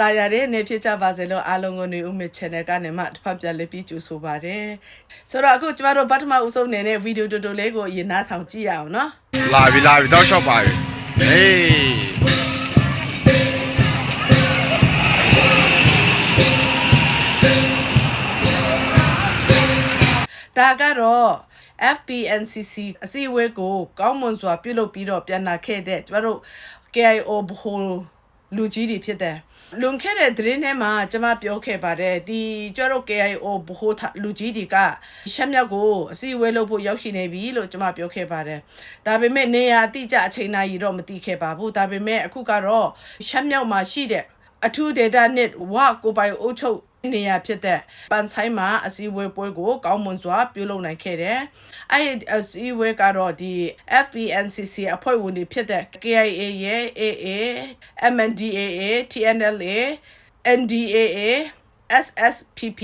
တာယာတဲ့နေဖြစ်ကြပါစေလို့အားလုံးကိုနေဦးမေ channel ကနေမှတစ်ဖက်ပြန်လေးပြီးကြိုဆိုပါရစေဆိုတော့အခုကျမတို့ပထမဦးဆုံးနေတဲ့ဗီဒီယိုတူတူလေးကိုအရင်နှားထောင်ကြည့်ရအောင်နော်လာပြီလာပြီတောက်လျှောက်ပါပြီဟေးဒါကတော့ FPNCC အစည်းအဝေးကိုကောင်းမွန်စွာပြုလုပ်ပြီးတော့ပြန်လာခဲ့တဲ့ကျမတို့ KIO ဘဟို လူကြီးတွေဖြစ်တယ်လွန်ခဲ့တဲ့သတင်းထဲမှာကျွန်မပြောခဲ့ပါတယ်ဒီကျမတို့ KIO ဘဟိုလူကြီးတွေကရှမ်းမြောက်ကိုအစည်းအဝေးလုပ်ဖို့ရောက်ရှိနေပြီလို့ကျွန်မပြောခဲ့ပါတယ်ဒါပေမဲ့နေရာအတိအကျအချိန်နာရီတော့မသိခဲ့ပါဘူးဒါပေမဲ့အခုကတော့ရှမ်းမြောက်မှာရှိတဲ့အထူးဒေတာနဲ့ဝကိုပိုင်အုပ်ချုပ် နေရဖြစ်တဲ့ပန်ဆိုင်မှာအစည်းအဝေးပွဲကိုကောင်းမွန်စွာပြုလုပ်နိုင်ခဲ့တယ်။အဲ့ဒီအစည်းအဝေးကတော့ဒီ FPNCC အဖွဲ့ဝင်တွေဖြစ်တဲ့ KIA ရဲ့ AA MNDAA TNLA NDAA SSPP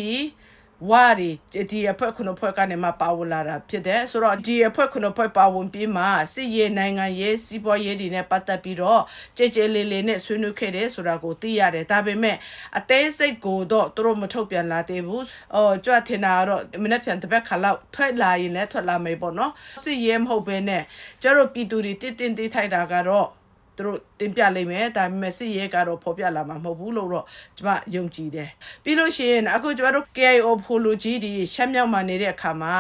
ဝါရီဒီအဖွဲ့ခုနဖွဲ့ကနေမှပါဝင်လာတာဖြစ်တယ်ဆိုတော့ဒီအဖွဲ့ခုနဖွဲ့ပါဝင်ပြီးမှစစ်ရေးနိုင်ငံရေးစီးပွားရေးတွေနဲ့ပတ်သက်ပြီးတော့ကြဲကြဲလေးလေးနဲ့ဆွေးနွေးခဲ့တယ်ဆိုတာကိုသိရတယ်ဒါပေမဲ့အသေးစိတ်ကိုတော့သူတို့မထုတ်ပြန်လာသေးဘူးအော်ကြွထင်တာကတော့မနေ့ပြန်တစ်ပတ်ခါလောက်ထွက်လာရင်လည်းထွက်လာမယ်ပေါ့နော်စစ်ရေးမဟုတ်ဘဲနဲ့ကျတို့ပြည်သူတွေတည်တင်သေးထိုက်တာကတော့ သူတို့တင်ပြလိမ့်မယ်ဒါပေမဲ့စစ်ရေးကတော့ဖော်ပြလာမှာမဟုတ်ဘူးလို့တော့ကျွန်မယုံကြည်တယ်ပြီးလို့ရှိရင်အခုကျွန်တော်တို့ KIO ဖိုလိုကြီးဒီရှမ်းမြောက်မှာနေတဲ့အခါမှာ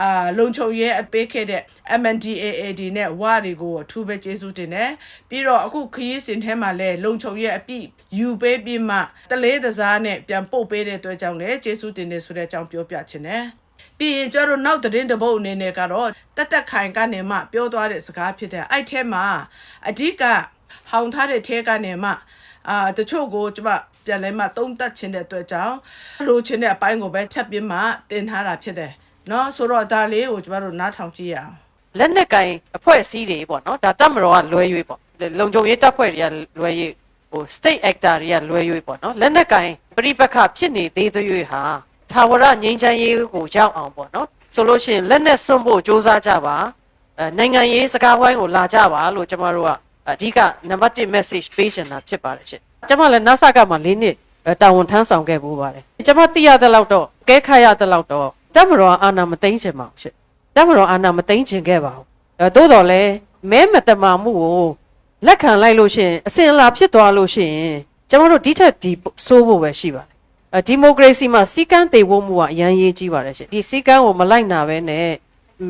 အာလုံချုံရဲအပေးခဲ့တဲ့ MNDAAD နဲ့ဝါတွေကိုအထူးပဲကျေးဇူးတင်တယ်ပြီးတော့အခုခရီးစဉ်ထဲမှာလဲလုံချုံရဲအပြည့်ယူပေးပြီးမှတလေးတစားနဲ့ပြန်ပို့ပေးတဲ့အတွက်ကြောင့်လဲကျေးဇူးတင်တယ်ဆိုတဲ့အကြောင်းပြောပြချင်တယ် ပြီးရင်ကျတော့နောက်သတင်းတစ်ပုတ်အနေနဲ့ကတော့တက်တက်ခိုင်ကနေမှပြောသွားတဲ့စကားဖြစ်တဲ့အဲ့ထဲမှာအဓိကဟောင်ထားတဲ့ထဲကနေမှအာတချို့ကိုကျမပြန်လဲမှသုံးသက်ခြင်းတဲ့အတွက်ကြောင့်လိုချင်တဲ့အပိုင်းကိုပဲဖြတ်ပြီးမှတင်ထားတာဖြစ်တယ်เนาะဆိုတော့ဒါလေးကိုကျမတို့နားထောင်ကြည့်ရအောင် လက်နက်ကင်အဖွဲ့အစည်းတွေပေါ့နော်ဒါတပ်မတော်ကလွဲရွေးပေါ့လုံခြုံရေးတပ်ဖွဲ့တွေကလွဲရွေးဟို state actor တွေကလွဲရွေးပေါ့နော်လက်နက်ကင်ပြိပက္ခဖြစ်နေသေးသွေးဟာ ထာဝရငြိမ်းချမ်းရေးကိုရောက်အောင်ပေါ့နော်ဆိုလို့ရှိရင်လက်နက်စွန့်ဖို့စ조사ကြပါအဲနိုင်ငံရေးစကားဝိုင်းကိုလာကြပါလို့ကျွန်တော်တို့ကအဓိကနံပါတ်1 message ပေးချင်တာဖြစ်ပါတယ်ရှင်ကျွန်မလည်း NASA ကမှ၄နှစ်အဲတာဝန်ထမ်းဆောင်ခဲ့ဖို့ပါတယ်ကျွန်မသိရတဲ့လောက်တော့ကဲခါရတဲ့လောက်တော့တပ်မတော်အာဏာမသိမ်းချင်ပါဘူးရှင်တက်မတော်အာဏာမသိမ်းချင်ခဲ့ပါဘူးအဲသို့တော်လဲမဲမတမာမှုကိုလက်ခံလိုက်လို့ရှိရင်အစဉ်အလာဖြစ်သွားလို့ရှိရင်ကျွန်တော်တို့ဒီထက်ဒီဆိုးဖို့ပဲရှိပါတယ်အဲ ဒီမိုကရေစီမှာစီကန်းတည်ဖို့မှုကအရန်ရေးကြီးပါတယ်ရှင်ဒီစီကန်းကိုမလိုက်နာပဲနဲ့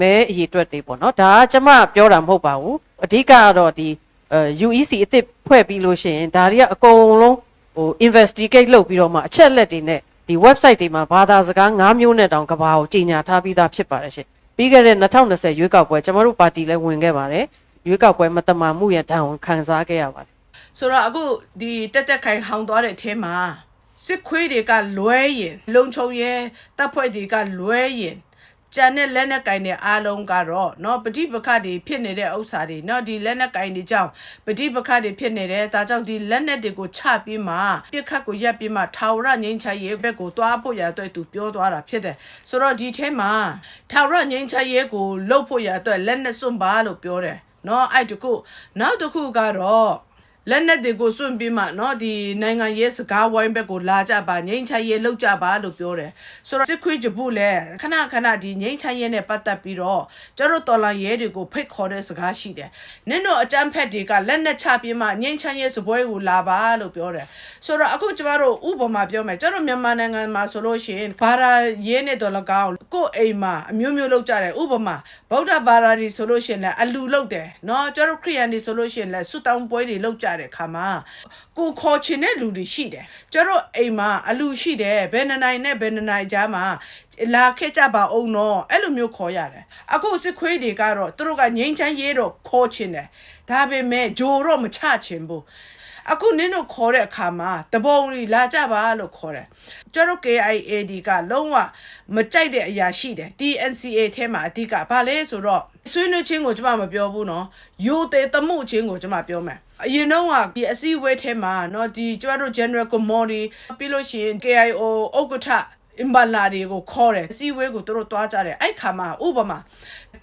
မဲအရေးအတွက်တွေပေါ့နော်ဒါကကျွန်မပြောတာမဟုတ်ပါဘူးအဓိကကတော့ဒီအဲ UEC အစ်စ်ဖွဲ့ပြီးလို့ရှိရင်ဒါတွေကအကုန်လုံးဟို investigate လုပ်ပြီးတော့မှအချက်လက်တွေနဲ့ဒီ website တွေမှာဘာသာစကား၅မျိုးနဲ့တောင်ကဘာကိုကြီးညာထားပြီးသားဖြစ်ပါတယ်ရှင်ပြီးခဲ့တဲ့2020ရွေးကောက်ပွဲကျွန်တော်တို့ပါတီလည်းဝင်ခဲ့ပါတယ်ရွေးကောက်ပွဲမတမာမှုရဒဏ်ကိုခံစားခဲ့ရပါတယ်ဆိုတော့အခုဒီတက်တက်ခိုင်ဟောင်းသွားတဲ့အထဲမှာ စစ်ခွေးတွေကလွဲရင်လုံချုံရဲတပ်ဖွဲ့တွေကလွဲရင်ကြံတဲ့လက်နက်ကင်တွေအားလုံးကတော့เนาะပဋိပက္ခတွေဖြစ်နေတဲ့ဥစ္စာတွေเนาะဒီလက်နက်ကင်တွေကြောင့်ပဋိပက္ခတွေဖြစ်နေတယ်ဒါကြောင့်ဒီလက်နက်တွေကိုချပြီးမှပြစ်ခတ်ကိုရပ်ပြီးမှထာဝရငြိမ်းချမ်းရေးဘက်ကိုတွားဖို့ရအတွက်သူပြောသွားတာဖြစ်တယ်ဆိုတော့ဒီထဲမှာထာဝရငြိမ်းချမ်းရေးကိုလှုပ်ဖို့ရအတွက်လက်နက်စွန့်ပါလို့ပြောတယ်เนาะအဲ့တခုနောက်တစ်ခုကတော့ လက်နက်တွေကိုစွန့်ပြီးမှเนาะဒီနိုင်ငံရေးစကားဝိုင်းဘက်ကိုလာကြပါငိမ့်ချရေးလောက်ကြပါလို့ပြောတယ်ဆိုတော့စစ်ခွေးကြပုလဲခဏခဏဒီငိမ့်ချရေးနဲ့ပတ်သက်ပြီးတော့ကျတို့တော်လန်ရဲတွေကိုဖိတ်ခေါ်တဲ့စကားရှိတယ်နင်တို့အကြမ်းဖက်တွေကလက်နက်ချပြီးမှငိမ့်ချရေးစပွဲကိုလာပါလို့ပြောတယ်ဆိုတော့အခုကျမတို့ဥပမာပြောမယ်ကျတို့မြန်မာနိုင်ငံမှာဆိုလို့ရှိရင်ဘာသာရေးနဲ့တော်လကောင်းကိုယ့်အိမ်မှာအမျိုးမျိုးလောက်ကြတယ်ဥပမာဗုဒ္ဓဘာသာတွေဆိုလို့ရှိရင်လည်းအလူလောက်တယ်เนาะကျတို့ခရိယန်တွေဆိုလို့ရှိရင်လည်းဆုတောင်းပွဲတွေလောက်ကြ တဲ့ခါမှာကိုခေါ်ချင်တဲ့လူတွေရှိတယ်ကျတို့အိမ်မှာအလူရှိတယ်ဘယ်နှစ်နိုင်နဲ့ဘယ်နှစ်နိုင်ကြားမှာလာခဲ့ကြပါအောင်တော့အဲ့လိုမျိုးခေါ်ရတယ်အခုစစ်ခွေးတွေကတော့သူတို့ကငိမ့်ချမ်းရေးတော့ခေါ်ချင်တယ်ဒါပေမဲ့ဂျိုတော့မချချင်ဘူးအခုနင်းတို့ခေါ်တဲ့အခါမှာတပုံကြီးလာကြပါလို့ခေါ်တယ်ကျတို့ KIAD ကလုံးဝမကြိုက်တဲ့အရာရှိတယ် TNCA ထဲမှာအဓိကဘာလဲဆိုတော့ဆွေးနွေးခြင်းကိုကျွန်မမပြောဘူးနော်ယိုသေးတမှုခြင်းကိုကျွန်မပြောမယ် အရင်တော့ကဒီအစည်းအဝေးထဲမှာเนาะဒီကျမတို့ General Commodity ပြီးလို့ရှိရင် KIO ဥက္ကဋ္ဌ အင်ဘာလာတွေကိုခေါ်တယ်စီဝဲကိုသူတို့တွားကြတယ်အဲ့ခါမှာဥပမာ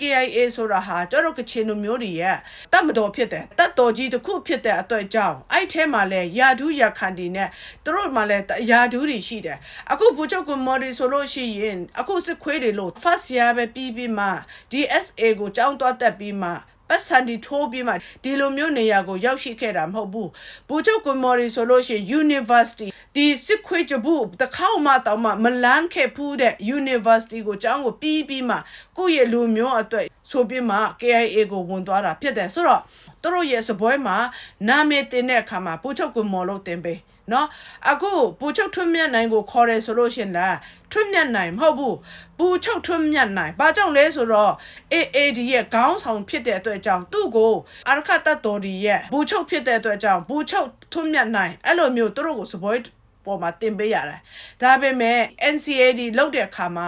KIA ဆိုတာဟာကျတော့ကချင်လူမျိုးတွေရဲ့တတ်မတော်ဖြစ်တယ်တတ်တော်ကြီးတစ်ခုဖြစ်တဲ့အတွက်ကြောင့်အဲ့ထဲမှာလဲယာဒူးယာခန်ဒီနဲ့သူတို့မှလဲယာဒူးတွေရှိတယ်အခုဘူချုပ်ကမော်ဒီဆိုလို့ရှိရင်အခုစစ်ခွေးတွေလို့ first year ပဲပြီးပြီးမှ DSA ကိုကြောင်းသွားတက်ပြီးမှ ပတ်စံဒီထိုးပြီးမှဒီလိုမျိုးနေရာကိုရောက်ရှိခဲ့တာမဟုတ်ဘူးဘူချုပ်ကမော်ရီဆိုလို့ရှိရင် university ဒီစစ်ခွေးကြဘူးတခေါက်မှတောင်မှမလန်းခဲ့ဖူးတဲ့ university ကိုကျောင်းကိုပြီးပြီးမှကိုယ့်ရဲ့လူမျိုးအတွက်ဆိုပြီးမှ KIA ကိုဝင်သွားတာဖြစ်တယ်ဆိုတော့သူတို့ရဲ့စပွဲမှာနာမည်တင်တဲ့အခါမှာဘူချုပ်ကမော်လို့တင်ပေး နော်အခုပူချုပ်ထွန်းမြတ်နိုင်ကိုခေါ်တယ်ဆိုလို့ရှရင်လားထွန်းမြတ်နိုင်မဟုတ်ဘူးပူချုပ်ထွန်းမြတ်နိုင်ဘာကြောင့်လဲဆိုတော့ AAD ရဲ့ခေါင်းဆောင်ဖြစ်တဲ့အတွက်ကြောင့်သူ့ကိုအာရခတတ်တော်ဒီရဲ့ပူချုပ်ဖြစ်တဲ့အတွက်ကြောင့်ပူချုပ်ထွန်းမြတ်နိုင်အဲ့လိုမျိုးသူတို့ကိုစပွဲ ပေါ်မှာတင်ပေးရတယ်။ဒါပေမဲ့ NCAD လောက်တဲ့အခါမှာ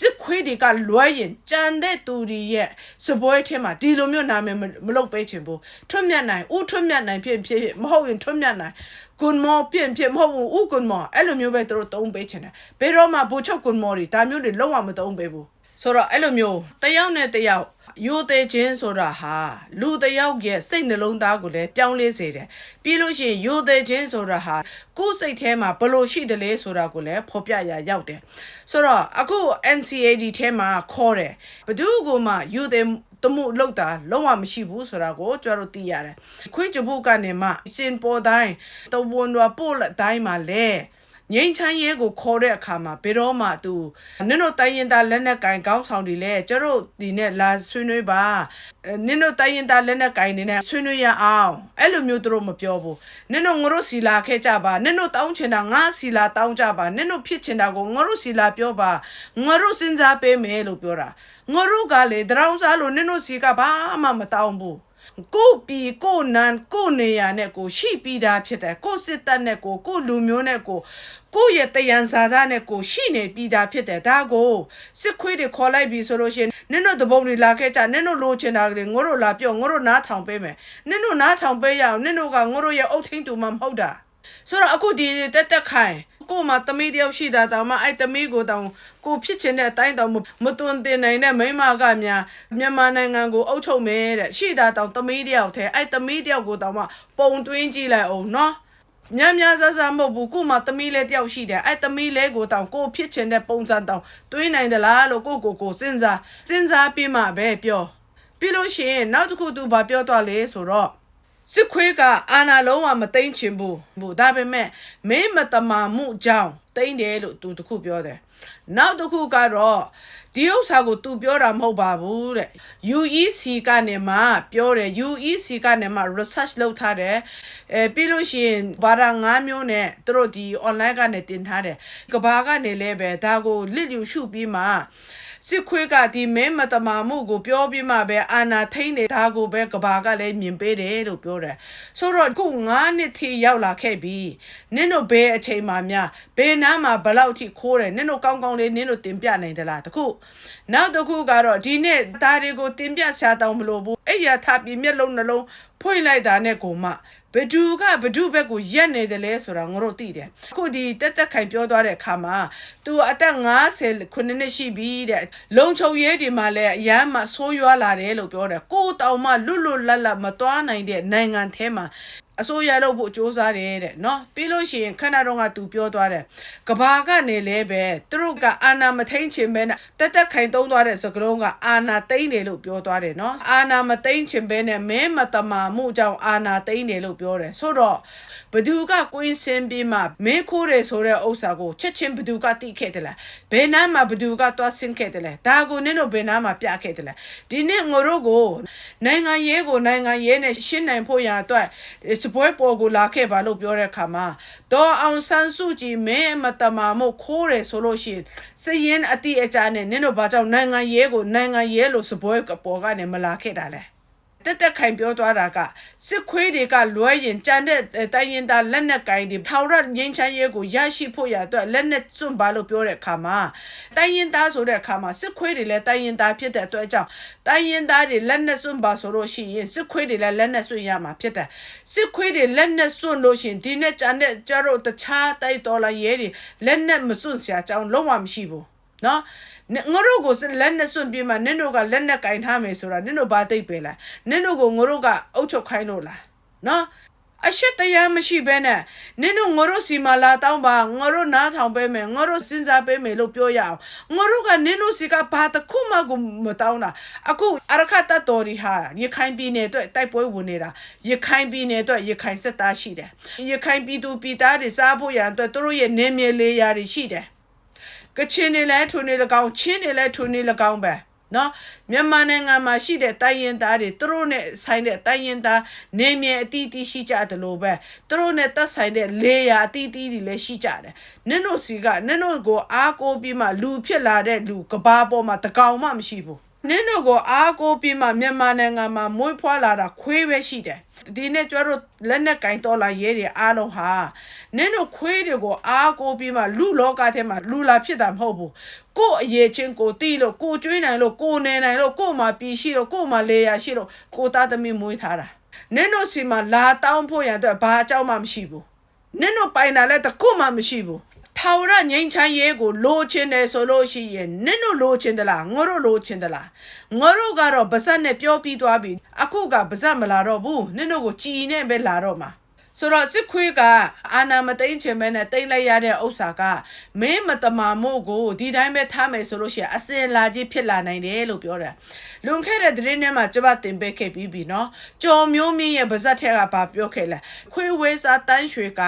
စစ်ခွေးတွေကလွဲရင်ကြံတဲ့သူတွေရဲ့စပွဲထဲမှာဒီလိုမျိုးနာမည်မလုပ်ပေးချင်ဘူး။ထွတ်မြတ်နိုင်ဦးထွတ်မြတ်နိုင်ဖြစ်ဖြစ်မဟုတ်ရင်ထွတ်မြတ်နိုင်ကွန်မောပြင်ဖြစ်မဟုတ်ဘူးဦးကွန်မောအဲ့လိုမျိုးပဲသူတို့တုံးပေးချင်တယ်။ဘယ်တော့မှဘူချုပ်ကွန်မောတွေဒါမျိုးတွေလုံးဝမတုံးပေးဘူး။ဆိုတော့အဲ့လိုမျိုးတယောက်နဲ့တယောက် ယူသေးခြင်းဆိုတာဟာလူတယောက်ရဲ့စိတ်နှလုံးသားကိုလည်းပြောင်းလဲစေတယ်ပြီးလို့ရှိရင်ယူသေးခြင်းဆိုတာဟာကိုယ်စိတ်ထဲမှာဘလို့ရှိတယ်လဲဆိုတာကိုလည်းဖော်ပြရရောက်တယ်ဆိုတော့အခု NCAD ထဲမှာခေါ်တယ်ဘယ်သူကမှယူသေးတမှုလောက်တာလုံးဝမရှိဘူးဆိုတာကိုကျွန်တော်တို့သိရတယ်ခွေးကြဘူးကနေမှစင်ပေါ်တိုင်းတဝန်တော်ပို့လက်တိုင်းမှာလဲ ငိမ့်ချမ်းရဲကိုခေါ်တဲ့အခါမှာဘယ်တော့မှသူနင်တို့တိုင်းရင်သားလက်နက်ကင်ကောင်းဆောင်တွေလဲကျတို့ဒီနဲ့လာဆွေးနွေးပါနင်တို့တိုင်းရင်သားလက်နက်ကင်နေနဲ့ဆွေးနွေးရအောင်အဲ့လိုမျိုးသူတို့မပြောဘူးနင်တို့ငါတို့စီလာခဲ့ကြပါနင်တို့တောင်းချင်တာငါစီလာတောင်းကြပါနင်တို့ဖြစ်ချင်တာကိုငါတို့စီလာပြောပါငါတို့စဉ်းစားပေးမယ်လို့ပြောတာငါတို့ကလေတရောင်းစားလို့နင်တို့စီကဘာမှမတောင်းဘူး ကိုပီကိုနန်ကိုနေရနဲ့ကိုရှိပြီးသားဖြစ်တယ်ကိုစစ်တပ်နဲ့ကိုကိုလူမျိုးနဲ့ကိုကိုရဲ့တယံဇာတာနဲ့ကိုရှိနေပြီးသားဖြစ်တယ်ဒါကိုစစ်ခွေးတွေခေါ်လိုက်ပြီဆိုလို့ရှိရင်နင်တို့တပုံတွေလာခဲ့ကြနင်တို့လိုချင်တာတွေငါတို့လာပြောငါတို့နားထောင်ပေးမယ်နင်တို့နားထောင်ပေးရအောင်နင်တို့ကငါတို့ရဲ့အုတ်ထင်းတူမှမဟုတ်တာဆိုတော့အခုဒီတက်တက်ခိုင် ကိုမှသမီးတယောက်ရှိတာတောင်မှအဲ့သမီးကိုတောင်ကိုဖြစ်ချင်တဲ့အတိုင်းတောင်မတွန်တင်နိုင်တဲ့မိမကများမြန်မာနိုင်ငံကိုအုပ်ချုပ်မယ်တဲ့ရှိတာတောင်သမီးတယောက်တည်းအဲ့သမီးတယောက်ကိုတောင်မှပုံတွင်းကြည့်လိုက်အောင်နော်များများဆဆမဟုတ်ဘူးကိုမှသမီးလေးတယောက်ရှိတယ်အဲ့သမီးလေးကိုတောင်ကိုဖြစ်ချင်တဲ့ပုံစံတောင်တွင်းနိုင်သလားလို့ကိုကိုကိုစဉ်းစားစဉ်းစားပြီးမှပဲပြောပြီးလို့ရှိရင်နောက်တစ်ခုသူဘာပြောတော့လဲဆိုတော့ စစ်ခွေးကအာနာလုံးဝမသိမ့်ချင်ဘူးဘူးဒါပေမဲ့မင်းမတမာမှုကြောင့်သိမ့်တယ်လို့သူတခုပြောတယ်နောက်တစ်ခုကတော့ ဒီဥစ္စာကို तू ပြောတာမဟုတ်ပါဘူးတဲ့ UEC ကနေမှပြောတယ် UEC ကနေမှ research လုပ်ထားတယ်အဲပြီးလို့ရှိရင်ဘာသာ၅မျိုးနဲ့သူတို့ဒီ online ကနေတင်ထားတယ်ကဘာကနေလည်းပဲဒါကိုလစ်လျူရှုပြီးမှစစ်ခွေးကဒီမင်းမတမာမှုကိုပြောပြီးမှပဲအာနာထိန်တယ်ဒါကိုပဲကဘာကလည်းမြင်ပေးတယ်လို့ပြောတယ်ဆိုတော့ခု9နှစ်ထိရောက်လာခဲ့ပြီနင်တို့ဘယ်အချိန်မှများဘယ်နားမှာဘလောက်ထိခိုးတယ်နင်တို့ကောင်းကောင်းလေးနင်တို့တင်ပြနိုင်သလားတခုနောက်တစ်ခုကတော့ဒီနေ့ဒါတွေကိုတင်ပြရှာတောင်းမလို့ဘူးအဲ့ရထားပြီးမျက်လုံးနှလုံးဖွင့်လိုက်တာနဲ့ကိုမှဘဒူကဘဒုဘက်ကိုရက်နေတယ်လဲဆိုတာငါတို့သိတယ်အခုဒီတက်တက်ခိုင်ပြောသွားတဲ့အခါမှာ तू အသက်50ခုနှစ်ရှိပြီတဲ့လုံချုံရဲဒီမှာလဲအရမ်းမှဆိုးရွားလာတယ်လို့ပြောတယ်ကိုတောင်မှလွတ်လွတ်လပ်လပ်မသွားနိုင်တဲ့နိုင်ငံထဲမှာ အစိုးရလုပ်ဖို့စ조사တယ်တဲ့เนาะပြီးလို့ရှိရင်ခဏတော့ကသူပြောသွားတယ်ကဘာကနေလဲပဲသူတို့ကအာနာမထိန်ချင်ပဲနဲ့တက်တက်ခိုင်သုံးသွားတဲ့စကလုံးကအာနာသိမ့်တယ်လို့ပြောသွားတယ်เนาะအာနာမသိမ့်ချင်ပဲနဲ့မဲမတမာမှုကြောင့်အာနာသိမ့်တယ်လို့ပြောတယ်ဆိုတော့ဘသူကကွင်းစင်းပြီးမှမင်းခိုးတယ်ဆိုတဲ့ဥစ္စာကိုချက်ချင်းဘသူကတိခဲ့တယ်လားဘယ်နားမှာဘသူကသွားဆင်းခဲ့တယ်လဲဒါကိုနင်းတို့ဘယ်နားမှာပြခဲ့တယ်လဲဒီနေ့ငိုတို့ကိုနိုင်ငံရေးကိုနိုင်ငံရေးနဲ့ရှင်းနိုင်ဖို့ရအတွက် စပွဲပေါ်ကိုလာခဲ့ပါလို့ပြောတဲ့အခါမှာဒေါ်အောင်ဆန်းစုကြည်မင်းမတမာမှုခိုးတယ်ဆိုလို့ရှိရင်စရင်အတိအကျနဲ့နင်းတို့ဘာကြောင့်နိုင်ငံရေးကိုနိုင်ငံရေးလို့စပွဲပေါ်ကနေမလာခဲ့တာလဲ တက်တက်ခိုင်ပြောသွားတာကစစ်ခွေးတွေကလွဲရင်ကြံတဲ့တိုင်းရင်သားလက်နက်ကင်တွေထောင်ရငင်းချမ်းရဲကိုရရှိဖို့ရအတွက်လက်နက်စွန့်ပါလို့ပြောတဲ့အခါမှာတိုင်းရင်သားဆိုတဲ့အခါမှာစစ်ခွေးတွေလည်းတိုင်းရင်သားဖြစ်တဲ့အတွက်ကြောင့်တိုင်းရင်သားတွေလက်နက်စွန့်ပါဆိုလို့ရှိရင်စစ်ခွေးတွေလည်းလက်နက်စွန့်ရမှာဖြစ်တယ်စစ်ခွေးတွေလက်နက်စွန့်လို့ရှိရင်ဒီနေ့ကြံတဲ့ကျတော့တခြားတိုက်တော်လာရဲတွေလက်နက်မစွန့်စရာအကြောင်းလုံးဝမရှိဘူး နော်ငါတို့ကိုလက်နဲ့စွန့်ပြမှာနင်တို့ကလက်နဲ့ကင်ထားမယ်ဆိုတာနင်တို့ဘာသိပ်ပဲလားနင်တို့ကိုငါတို့ကအုတ်ချုပ်ခိုင်းလို့လားနော်အရှက်တရားမရှိဘဲနဲ့နင်တို့ငါတို့စီမာလာတောင်းပါငါတို့နားထောင်ပေးမယ်ငါတို့စဉ်းစားပေးမယ်လို့ပြောရအောင်ငါတို့ကနင်တို့စီကဘာတခုမှကိုမတောင်းတာအခုအရခတ်တတော်ရီဟာရခိုင်ပြည်နယ်အတွက်တိုက်ပွဲဝင်နေတာရခိုင်ပြည်နယ်အတွက်ရခိုင်စစ်သားရှိတယ်ရခိုင်ပြည်သူပြည်သားတွေစားဖို့ရန်အတွက်သူတို့ရဲ့နေမြေလေးရာတွေရှိတယ် ကချင်နေလဲထုံနေလကောင်ချင်းနေလဲထုံနေလကောင်ပဲနော်မြန်မာနိုင်ငံမှာရှိတဲ့တိုင်းရင်သားတွေသူတို့နဲ့ဆိုင်တဲ့တိုင်းရင်သားနေမြေအတီးတီးရှိကြတယ်လို့ပဲသူတို့နဲ့သက်ဆိုင်တဲ့လေယာအတီးတီးတွေလည်းရှိကြတယ်နင်တို့စီကနင်တို့ကိုအားကိုးပြီးမှလူဖြစ်လာတဲ့လူကဘာပေါ်မှာတကောင်မှမရှိဘူး နင်တို့ကိုအားကိုးပြီးမှမြန်မာနိုင်ငံမှာမွေးဖွားလာတာခွေးပဲရှိတယ်ဒီနေ့ကျတို့လက်နက်ကင်တော်လာရဲတွေအားလုံးဟာနင်တို့ခွေးတွေကိုအားကိုးပြီးမှလူလောကထဲမှာလူလာဖြစ်တာမဟုတ်ဘူးကို့အရေးချင်းကိုတီးလို့ကိုကျွေးနိုင်လို့ကိုနေနိုင်လို့ကို့မှာပြည်ရှိလို့ကို့မှာလေယာရှိလို့ကိုသားသမီးမွေးထားတာနင်တို့စီမှာလာတောင်းဖို့ရန်အတွက်ဘာအကြောင်းမှမရှိဘူးနင်တို့ပိုင်တာလည်းတစ်ခုမှမရှိဘူး ထာဝရငြိမ်းချမ်းရေးကိုလိုချင်တယ်ဆိုလို့ရှိရင်နင်တို့လိုချင်သလားငါတို့လိုချင်သလားငါတို့ကတော့ဗဇက်နဲ့ပြောပြီးသွားပြီအခုကဗဇက်မလာတော့ဘူးနင်တို့ကိုကြည်နဲ့ပဲလာတော့မှာ ဆိုတော့စစ်ခွေးကအာနာမသိမ့်ချင်မဲနဲ့တိမ့်လိုက်ရတဲ့ဥစ္စာကမင်းမတမာမို့ကိုဒီတိုင်းပဲထားမယ်ဆိုလို့ရှိရင်အစင်လာကြီးဖြစ်လာနိုင်တယ်လို့ပြောတယ်လွန်ခဲ့တဲ့သတင်းထဲမှာကျမတင်ပေးခဲ့ပြီးပြီနော်ကြော်မျိုးမြင့်ရဲ့ဗဇက်ထက်ကဘာပြောခဲ့လဲခွေးဝဲစားတန်းရွှေက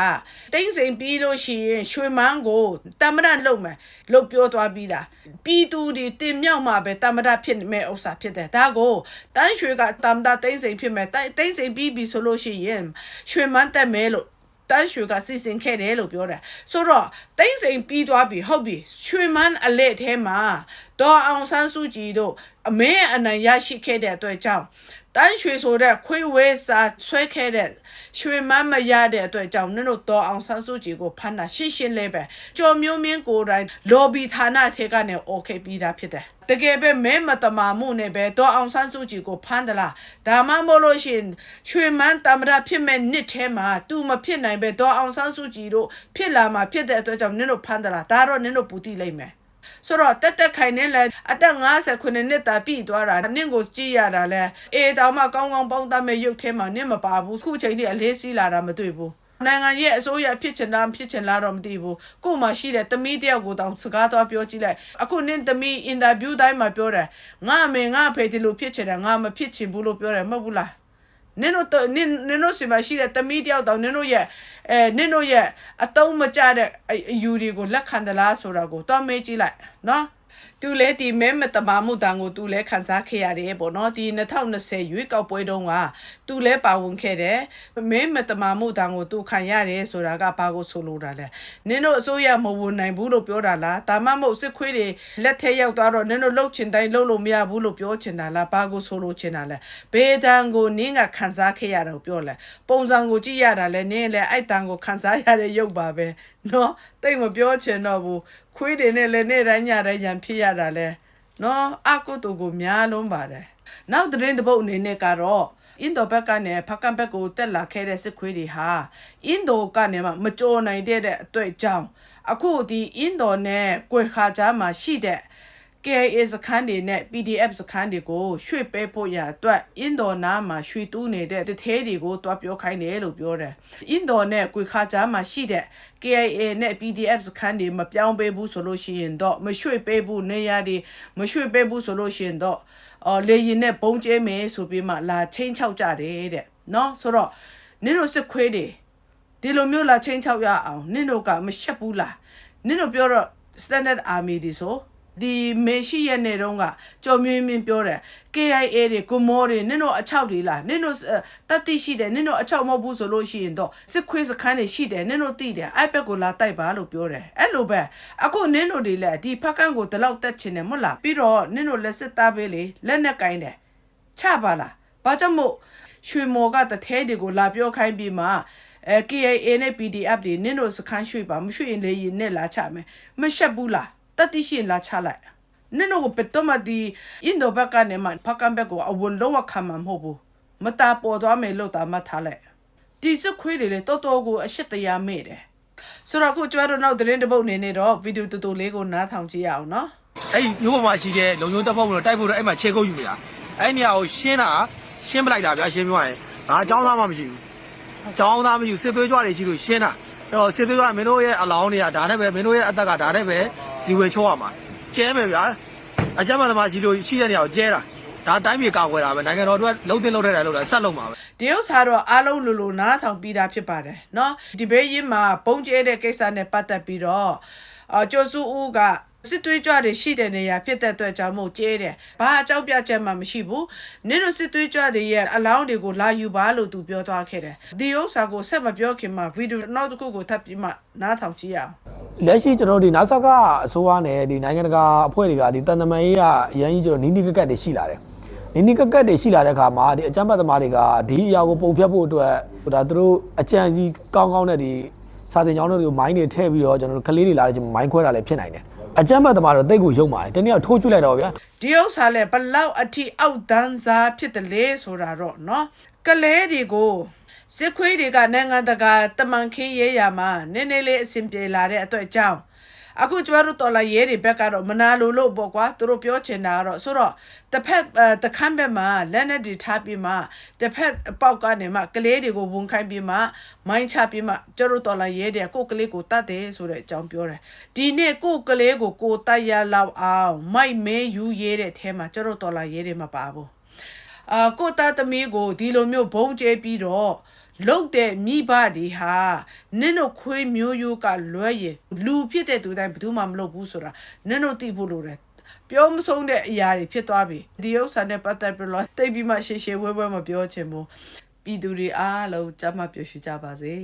တိမ့်စိန်ပြီးလို့ရှိရင်ရွှေမန်းကိုတမရလှုပ်မယ်လှုပ်ပြောသွားပြီးတာပြီးသူဒီတင်မြောက်မှာပဲတမရဖြစ်မဲ့ဥစ္စာဖြစ်တယ်ဒါကိုတန်းရွှေကတမရတိမ့်စိန်ဖြစ်မဲ့တိမ့်စိန်ပြီးပြီဆိုလို့ရှိရင်ရွှေမန်းတက်မယ်လို့တန်းရွှေကစီစဉ်ခဲ့တယ်လို့ပြောတာဆိုတော့တိမ့်စိန်ပြီးသွားပြီဟုတ်ပြီရွှေမန်းအလက်ထဲမှာဒေါ်အောင်ဆန်းစုကြည်တို့အမင်းအနိုင်ရရှိခဲ့တဲ့အတွက်ကြောင့်တန်းရွှေဆိုတဲ့ခွေဝဲစာဆွဲခဲ့တဲ့ရွှေမန်းမရတဲ့အတွက်ကြောင့်နင်တို့ဒေါ်အောင်ဆန်းစုကြည်ကိုဖမ်းတာရှင်းရှင်းလေးပဲကျော်မျိုးမင်းကိုယ်တိုင်လော်ဘီဌာနထဲကနေ okay ပြီးသားဖြစ်တယ်တကယ်ပဲမဲမတမာမှုနဲ့ပဲဒေါ်အောင်ဆန်းစုကြည်ကိုဖမ်းသလားဒါမှမဟုတ်လို့ရှင်ရွှေမန်းတမရဖြစ်မဲ့နှစ်ထဲမှာသူမဖြစ်နိုင်ပဲဒေါ်အောင်ဆန်းစုကြည်တို့ဖြစ်လာမှာဖြစ်တဲ့အတွက်ကြောင့်နင်တို့ဖမ်းသလားဒါတော့နင်တို့ပူတည်လိုက်မယ် ဆိုတော့တက်တက်ခိုင်နေလဲအသက်50ခုနှစ်တာပြည့်သွားတာနင့်ကိုကြည့်ရတာလဲအေးတောင်မှကောင်းကောင်းပေါင်းတတ်မဲ့ရုပ်ထဲမှာနင့်မပါဘူးခုချိန်ထိအလေးစီးလာတာမတွေ့ဘူးနိုင်ငံရဲ့အစိုးရဖြစ်ချင်တာဖြစ်ချင်လားတော့မသိဘူးကို့မှာရှိတဲ့တမီးတယောက်ကိုတောင်စကားသွားပြောကြည့်လိုက်အခုနင့်တမီးအင်တာဗျူးတိုင်းမှာပြောတယ်ငါအမေငါအဖေဒီလိုဖြစ်ချင်တယ်ငါမဖြစ်ချင်ဘူးလို့ပြောတယ်မဟုတ်ဘူးလား နင်တို့တော့နင်နင်တို့စီမှာရှိတဲ့တမီးတယောက်တောင်နင်တို့ရဲ့အဲနင်တို့ရဲ့အတုံးမကျတဲ့အအယူတွေကိုလက်ခံသလားဆိုတာကိုတွားမေးကြည့်လိုက်နော် သူလဲဒီမဲမတမာမှုတန်ကိုသူလဲခန်းစားခဲ့ရတယ်ပေါ့နော်ဒီ2020ရွေးကောက်ပွဲတုန်းကသူလဲပါဝင်ခဲ့တယ်မဲမတမာမှုတန်ကိုသူခံရတယ်ဆိုတာကဘာကိုဆိုလိုတာလဲနင်တို့အစိုးရမဝင်နိုင်ဘူးလို့ပြောတာလားဒါမှမဟုတ်စစ်ခွေးတွေလက်ထဲရောက်သွားတော့နင်တို့လှုပ်ချင်တိုင်းလှုပ်လို့မရဘူးလို့ပြောချင်တာလားဘာကိုဆိုလိုချင်တာလဲဘေးတန်ကိုနင်းကခန်းစားခဲ့ရတာကိုပြောလဲပုံစံကိုကြည့်ရတာလဲနင်းလဲအဲ့တန်ကိုခန်းစားရတဲ့ရုပ်ပါပဲ နော်တိတ်မပြောချင်တော့ဘူးခွေးတွေနဲ့လည်းနေ့တိုင်းညတိုင်းရံဖြစ်ရတာလဲနော်အကုတူကိုများလုံးပါတယ်နောက်သတင်းတစ်ပုတ်အနေနဲ့ကတော့အင်ဒိုဘက်ကနေဖကန်ဘက်ကိုတက်လာခဲ့တဲ့စစ်ခွေးတွေဟာအင်ဒိုကနေမှမကြော်နိုင်တဲ့အတွေ့အကြောင်းအခုဒီအင်ဒိုနဲ့ကွယ်ခါကြားမှာရှိတဲ့ KIA စခန်းတွေနဲ့ PDF စခန်းတွေကိုရွှေ့ပေးဖို့ရအတွက်အင်ဒိုနာမှာရွှေတူးနေတဲ့တထဲတွေကိုတွားပြောခိုင်းတယ်လို့ပြောတယ်။အင်ဒိုနဲ့ကွေခါကြားမှာရှိတဲ့ KIA နဲ့ PDF စခန်းတွေမပြောင်းပေးဘူးဆိုလို့ရှိရင်တော့မရွှေ့ပေးဘူးနေရာတွေမရွှေ့ပေးဘူးဆိုလို့ရှိရင်တော့အော်လေရင်နဲ့ပုံကျဲမယ်ဆိုပြီးမှလာချင်းချောက်ကြတယ်တဲ့။နော်ဆိုတော့နင်တို့စစ်ခွေးတွေဒီလိုမျိုးလာချင်းချောက်ရအောင်နင်တို့ကမရှက်ဘူးလားနင်တို့ပြောတော့ standard army ဒီဆို ဒီမေရှိရဲ့နေတော့ကကြော်မြင်းမြင်းပြောတယ် KIA တွေကိုမောတွေနင်တို့အချောက်တွေလားနင်တို့တတိရှိတယ်နင်တို့အချောက်မဟုတ်ဘူးဆိုလို့ရှိရင်တော့စစ်ခွေးစခန်းတွေရှိတယ်နင်တို့သိတယ် iPad ကိုလာတိုက်ပါလို့ပြောတယ်အဲ့လိုပဲအခုနင်တို့တွေလည်းဒီဖက်ကန်ကိုဒီလောက်တက်ချင်တယ်မဟုတ်လားပြီးတော့နင်တို့လက်စစ်သားပေးလေလက်နဲ့ကင်တယ်ချပါလားဘာကြောင့်မို့ရွှေမော်ကတထဲတွေကိုလာပြောခိုင်းပြီးမှအဲ KIA နဲ့ PDF တွေနင့်တို့စခန်းရွှေ့ပါမရွှေ့ရင်လေရင်နဲ့လာချမယ်မရှက်ဘူးလား တတိရှိရင်လာချလိုက်နင့်တို့ကိုပတ္တမဒီအင်ဒိုဘက်ကနေမှဖကန်ဘက်ကိုအဝန်လုံးဝခံမှာမဟုတ်ဘူးမတာပေါ်သွားမယ်လို့တာမှတ်ထားလိုက်ဒီစခွေးတွေလေတော်တော်ကိုအရှက်တရားမေ့တယ်ဆိုတော့အခုကျမတို့နောက်သတင်းတစ်ပုတ်အနေနဲ့တော့ဗီဒီယိုတူတူလေးကိုနားထောင်ကြည့်ရအောင်နော်အဲ့ဒီမျိုးပေါ်မှာရှိတဲ့လုံချုံတက်ဖို့မလို့တိုက်ဖို့တော့အဲ့မှာခြေကုပ်ယူနေတာအဲ့ဒီနေရာကိုရှင်းတာရှင်းပလိုက်တာဗျာရှင်းပြရရင်ငါအကြောင်းသားမှမရှိဘူးအကြောင်းသားမရှိဘူးစစ်သွေးကြွတွေရှိလို့ရှင်းတာ အဲ့တော့စစ်သွေးကြွမင်းတို့ရဲ့အလောင်းတွေကဒါနဲ့ပဲမင်းတို့ရဲ့အသက်ကဒါနဲ့ပဲဇီဝေချိုးရမှာကျဲမယ်ဗျာအကြမ်းမှသမားရှိလို့ရှိတဲ့နေရာကိုကျဲတာဒါတိုင်းပြည်ကာကွယ်တာပဲနိုင်ငံတော်တို့ကလုံးတင်လုံးထက်တယ်လို့လည်းဆက်လုံးပါပဲ ဒီဥစ္စာတော့အားလုံးလိုလိုနားထောင်ပြီးသားဖြစ်ပါတယ်เนาะဒီဘေးရင်းမှာပုံကျဲတဲ့ကိစ္စနဲ့ပတ်သက်ပြီးတော့အာကျော်စုဦးက စစ်သွေးကြွတွေရှိတဲ့နေရာဖြစ်တဲ့အတွက်ကြောင့်မို့ကျဲတယ်ဘာအကြောင်းပြချက်မှမရှိဘူးနင်တို့စစ်သွေးကြွတွေရဲ့အလောင်းတွေကိုလာယူပါလို့သူပြောသွားခဲ့တယ်ဒီဥစ္စာကိုဆက်မပြောခင်မှာဗီဒီယိုနောက်တစ်ခုကိုထပ်ပြီးမှနားထောင်ကြည့်ရအောင်လက်ရှိကျွန်တော်တို့ဒီနာဆာကအစိုးရနဲ့ဒီနိုင်ငံတကာအဖွဲ့တွေကဒီတန်တမန်ရေးကအရင်ကြီးကျွန်တော်နီးနီးကက်ကက်တွေရှိလာတယ်နီးနီးကက်ကက်တွေရှိလာတဲ့အခါမှာဒီအကြမ်းဖက်သမားတွေကဒီအရာကိုပုံဖြတ်ဖို့အတွက်ဒါသူတို့အကြံစီကောင်းကောင်းနဲ့ဒီစာတင်ကြောင်းတွေကိုမိုင်းတွေထည့်ပြီးတော့ကျွန်တော်တို့ကလေးတွေလာတဲ့ချိန်မှာမိုင်းခွဲတာလည်းဖြစ်နိုင်တယ် အကြမ်းဖက်သမားတို့တိတ်ကိုယုံပါတယ်တနည်းထိုးကျွလိုက်တော့ဗျာ ဒီဥစ္စာလဲဘလောက်အထိအောက်တန်းစားဖြစ်တယ်လေဆိုတာတော့เนาะကလဲတွေကိုစစ်ခွေးတွေကနိုင်ငံတကာတမန်ခင်းရေးရမှာနည်းနည်းလေးအဆင်ပြေလာတဲ့အတွက်ကြောင့် အခုကျမတို့တော်လာရဲတွေဘက်ကတော့မနာလိုလို့ပေါ့ကွာသူတို့ပြောချင်တာကတော့ဆိုတော့တစ်ဖက်အဲတစ်ခမ်းဘက်မှာလက်နဲ့ဒီထားပြီးမှတစ်ဖက်အပေါက်ကနေမှကလေးတွေကိုဝန်ခိုင်းပြီးမှမိုင်းချပြီးမှကျမတို့တော်လာရဲတွေကိုယ့်ကလေးကိုတတ်တယ်ဆိုတဲ့အကြောင်းပြောတယ်ဒီနေ့ကိုယ့်ကလေးကိုကိုယ်တတ်ရလောက်အောင်မိုက်မဲယူရဲတဲ့အထဲမှာကျမတို့တော်လာရဲတွေမပါဘူးအာကိုသားသမီးကိုဒီလိုမျိုးဘုံကျဲပြီးတော့ လုတ်တဲ့မိဘတွေဟာနင့်တို့ခွေးမျိုးရိုးကလွဲရင်လူဖြစ်တဲ့သူတိုင်းဘယ်သူမှမလုပ်ဘူးဆိုတာနင့်တို့သိဖို့လိုတယ်ပြောမဆုံးတဲ့အရာတွေဖြစ်သွားပြီဒီဥစ္စာနဲ့ပတ်သက်ပြီးတော့တိတ်ပြီးမှရှေ့ရှေ့ဝဲဝဲမပြောချင်ဘူးပြည်သူတွေအားလုံးကြမ်းမှပျော်ရွှင်ကြပါစေ